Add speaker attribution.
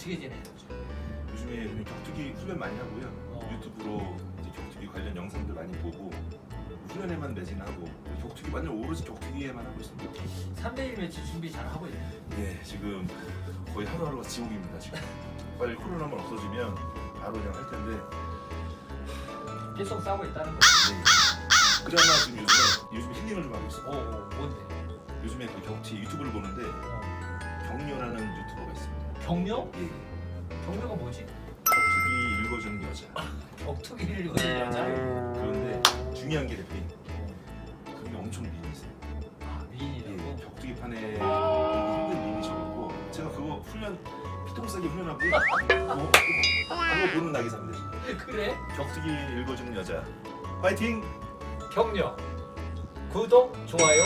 Speaker 1: 어떻게? 요즘?
Speaker 2: 요즘에 그냥 격투기 훈련 많이 하고요.
Speaker 1: 어.
Speaker 2: 유튜브로 이제 격투기 관련 영상들 많이 보고 훈련에만 매진하고 격투기 완전 오로지 격투기에만 하고 있습니다.
Speaker 1: 3대1 매치 준비 잘 하고 있나요?
Speaker 2: 예, 지금 거의 하루하루가 지옥입니다. 지금 빨리 코로나만 없어지면 바로 그냥 할 텐데
Speaker 1: 계속 싸우고 있다는 거.
Speaker 2: 네. 그나마 지금 요즘에 요즘 힐링을 좀 하고 있어요.
Speaker 1: 어, 어 뭔데?
Speaker 2: 요즘에 그 격투 유튜브를 보는데
Speaker 1: 어.
Speaker 2: 있습니다.
Speaker 1: 격려?
Speaker 2: 예,
Speaker 1: 격려가 뭐지?
Speaker 2: 격투기 읽어주는 여자.
Speaker 1: 격투기를 읽는 여자?
Speaker 2: 그런데 중요한 게 대표님, 그게 엄청 미인이세요.
Speaker 1: 아
Speaker 2: 예,
Speaker 1: 미인이라고?
Speaker 2: 격투기 판에 되게 힘든 미인이셔갖고 제가 그거 훈련 피똥싸게 훈련하고 어, 그거 보는 낙이 삽니다.
Speaker 1: 그래?
Speaker 2: 격투기 읽어주는 여자 파이팅!
Speaker 1: 격려. 구독, 좋아요.